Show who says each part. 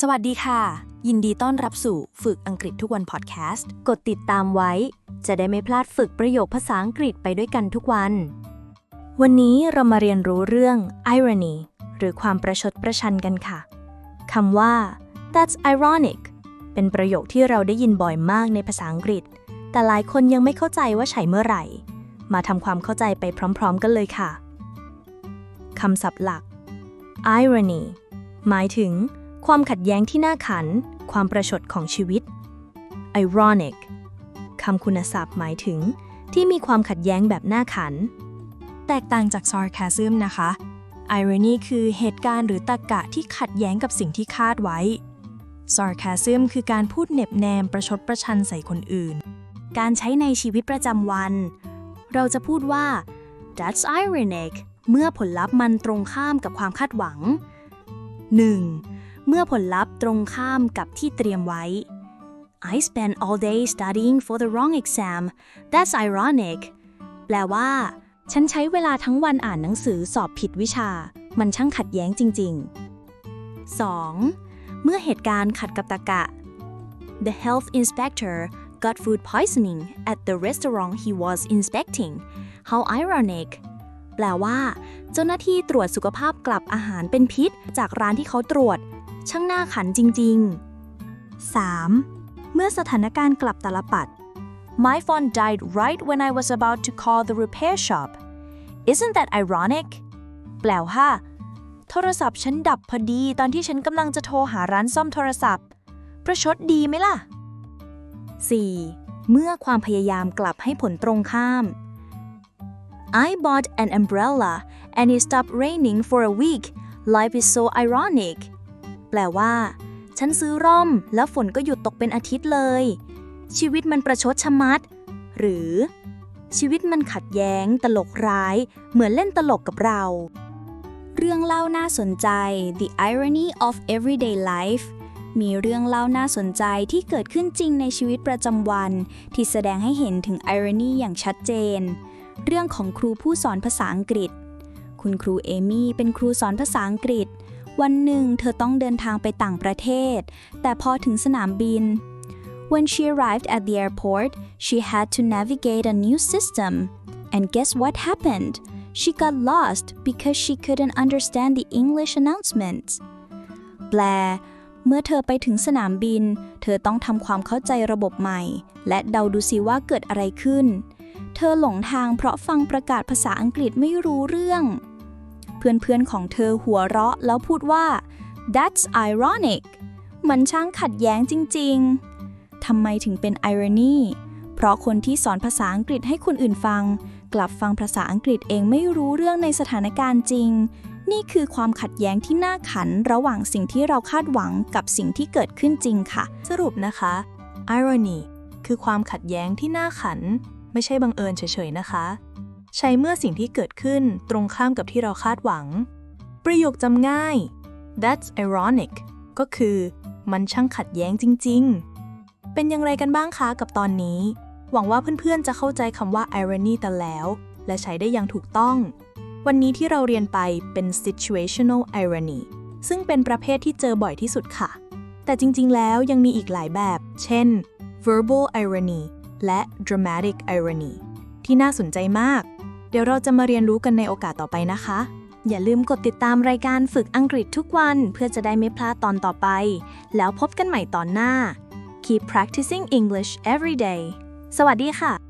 Speaker 1: สวัสดีค่ะ ยินดีต้อนรับสู่ฝึกอังกฤษทุกวันพอดแคสต์
Speaker 2: กดติดตามไว้ จะได้ไม่พลาดฝึกประโยคภาษาอังกฤษไปด้วยกันทุกวัน วันนี้เรามาเรียนรู้เรื่อง irony หรือความประชดประชันกันค่ะคำว่า that's ironic เป็นประโยคที่เราได้ยินบ่อยมากในภาษาอังกฤษ แต่หลายคนยังไม่เข้าใจว่าใช้เมื่อไหร่ มาทำความเข้าใจไปพร้อม ๆ กันเลยค่ะคำศัพท์หลัก irony หมายถึง ความขัดแย้งที่น่าขัน ความประชดของชีวิต ironic คำคุณศัพท์หมายถึง ที่มีความขัดแย้งแบบน่าขัน
Speaker 1: แตกต่างจาก sarcasm นะคะ irony คือเหตุการณ์หรือตรรกะที่ขัดแย้งกับสิ่งที่คาดไว้ sarcasm คือการพูดเน็บแนมประชดประชันใส่คนอื่น การใช้ในชีวิตประจำวัน เราจะพูดว่า that's ironic เมื่อผลลัพธ์มันตรงข้ามกับความคาดหวัง 1. เมื่อผลลัพธ์ตรงข้ามกับที่เตรียมไว้ I spent all day studying for the wrong exam that's ironic แปลว่า ฉันใช้เวลาทั้งวันอ่านหนังสือสอบผิดวิชา มันช่างขัดแย้งจริง ๆ 2. เมื่อเหตุการณ์ขัดกับตรรกะ The health inspector got food poisoning at the restaurant he was inspecting how ironic แปลว่า เจ้าหน้าที่ตรวจสุขภาพกลับอาหารเป็นพิษ จากร้านที่เขาตรวจ ช่างน่าขันจริง ๆ 3. เมื่อสถานการณ์กลับตลปัด My phone died right when I was about to call the repair shop. Isn't that ironic? แปลว่าโทรศัพท์ฉันดับพอดีตอนที่ฉันกำลังจะโทรหาร้านซ่อมโทรศัพท์ ประชดดีไหมล่ะ 4. เมื่อความพยายามกลับให้ผลตรงข้าม I bought an umbrella and it stopped raining for a week. Life is so ironic. แปลว่า ฉันซื้อร่มแล้วฝนก็หยุดตกเป็นอาทิตย์เลย ชีวิตมันประชดชะมัด หรือ ชีวิตมันขัดแย้ง ตลกร้าย เหมือนเล่นตลกกับเรา เรื่องเล่าน่าสนใจ The Irony of Everyday Life มีเรื่องเล่าน่าสนใจที่เกิดขึ้นจริงในชีวิตประจำวัน ที่แสดงให้เห็นถึง irony อย่างชัดเจน เรื่องของครูผู้สอนภาษาอังกฤษ คุณครูเอมี่เป็นครูสอนภาษาอังกฤษ วันหนึ่งเธอต้องเดินทางไปต่างประเทศ แต่พอถึงสนามบิน When she arrived at the airport, she had to navigate a new system. And guess what happened? She got lost because she couldn't understand the English announcements. แปลเมื่อเธอไปถึงสนามบิน เธอต้องทำความเข้าใจระบบใหม่ และเดาดูสิว่าเกิดอะไรขึ้น เธอหลงทางเพราะฟังประกาศภาษาอังกฤษไม่รู้เรื่อง เพื่อนๆของเธอหัวเราะแล้วพูดว่า that's ironic มันช่างขัดแย้งจริงๆ ทำไมถึงเป็น irony เพราะคนที่สอนภาษาอังกฤษให้คนอื่นฟัง กลับฟังภาษาอังกฤษเองไม่รู้เรื่องในสถานการณ์จริง นี่คือความขัดแย้งที่น่าขันระหว่างสิ่งที่เราคาดหวังกับสิ่งที่เกิดขึ้นจริงค่ะ
Speaker 3: สรุปนะคะ irony คือความขัดแย้งที่น่าขัน ไม่ใช่บังเอิญเฉยๆนะคะ ใช้เมื่อสิ่งที่เกิดขึ้นตรงข้ามกับที่เราคาดหวัง ประโยคจำง่าย that's ironic ก็คือ มันช่างขัดแย้งจริง ๆ เป็นอย่างไรกันบ้างคะกับตอนนี้ หวังว่าเพื่อนๆจะเข้าใจคำว่า irony กันแล้ว และใช้ได้อย่างถูกต้อง วันนี้ที่เราเรียนไปเป็น situational irony ซึ่งเป็นประเภทที่เจอบ่อยที่สุดค่ะ แต่จริงๆ แล้วยังมีอีกหลายแบบ เช่น verbal irony และ dramatic irony ที่น่าสนใจมาก เดี๋ยวเราจะมาเรียนรู้กันในโอกาสต่อไปนะคะ
Speaker 1: อย่าลืมกดติดตามรายการฝึกอังกฤษทุกวัน เพื่อจะได้ไม่พลาดตอนต่อไป แล้วพบกันใหม่ตอนหน้า Keep practicing English every day สวัสดีค่ะ